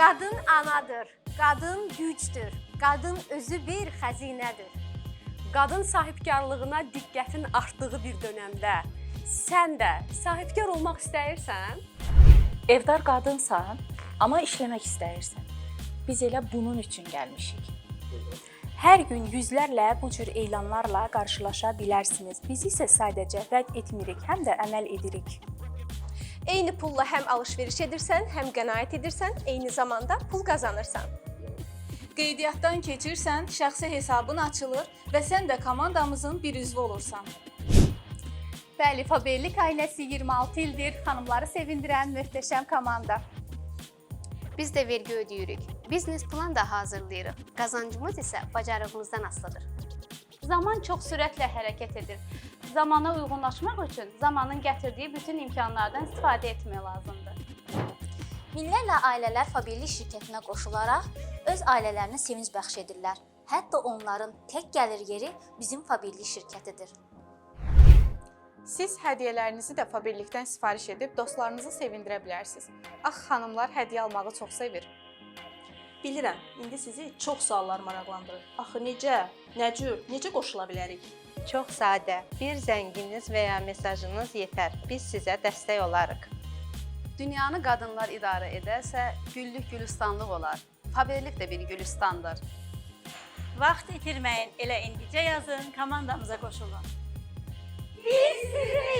Qadın anadır, qadın gücdür, qadın özü bir xəzinədir. Qadın sahibkarlığına diqqətin artdığı bir dönəmdə sən də sahibkar olmaq istəyirsən? Evdar qadınsan, amma işləmək istəyirsən. Biz elə bunun üçün gəlmişik. Hər gün yüzlərlə bu cür elanlarla qarşılaşa bilərsiniz. Biz isə sadəcə vəd etmirik, həm də əməl edirik. Eyni pulla həm alış-veriş edirsən, həm qənaət edirsən, eyni zamanda pul qazanırsan. Qeydiyyatdan keçirsən, şəxsi hesabın açılır və sən də komandamızın bir üzvü olursan. Bəli, Faberlik ailəsi 26 ildir xanımları sevindirən möhtəşəm komanda. Biz də vergi ödəyirik. Biznes plan da hazırlayırıq. Qazancımız isə bacarığımızdan asılıdır. Zaman çox sürətlə hərəkət edir. Zamana uyğunlaşmaq üçün zamanın gətirdiyi bütün imkanlardan istifadə etmək lazımdır. Minlərlə ailələr Faberlik şirkətinə qoşularaq öz ailələrinə sevinc bəxş edirlər. Hətta onların tək gəlir yeri bizim Faberlik şirkətidir. Siz hədiyyələrinizi də Faberlikdən sifariş edib dostlarınızı sevindirə bilərsiniz. Ax, xanımlar hədiyyə almağı çox sevir. Bilirəm, indi sizi çox suallar maraqlandırır. Axı necə, nə cür, necə qoşula bilərik? Çox sadə. Bir zənginiz və ya mesajınız yetər. Biz sizə dəstək olarıq. Dünyanı qadınlar idarə edərsə, güllük gülistanlıq olar. Faberlik də bir gülistandır. Vaxt itirməyin, elə indicə yazın, komandamıza qoşulun. Biz sizin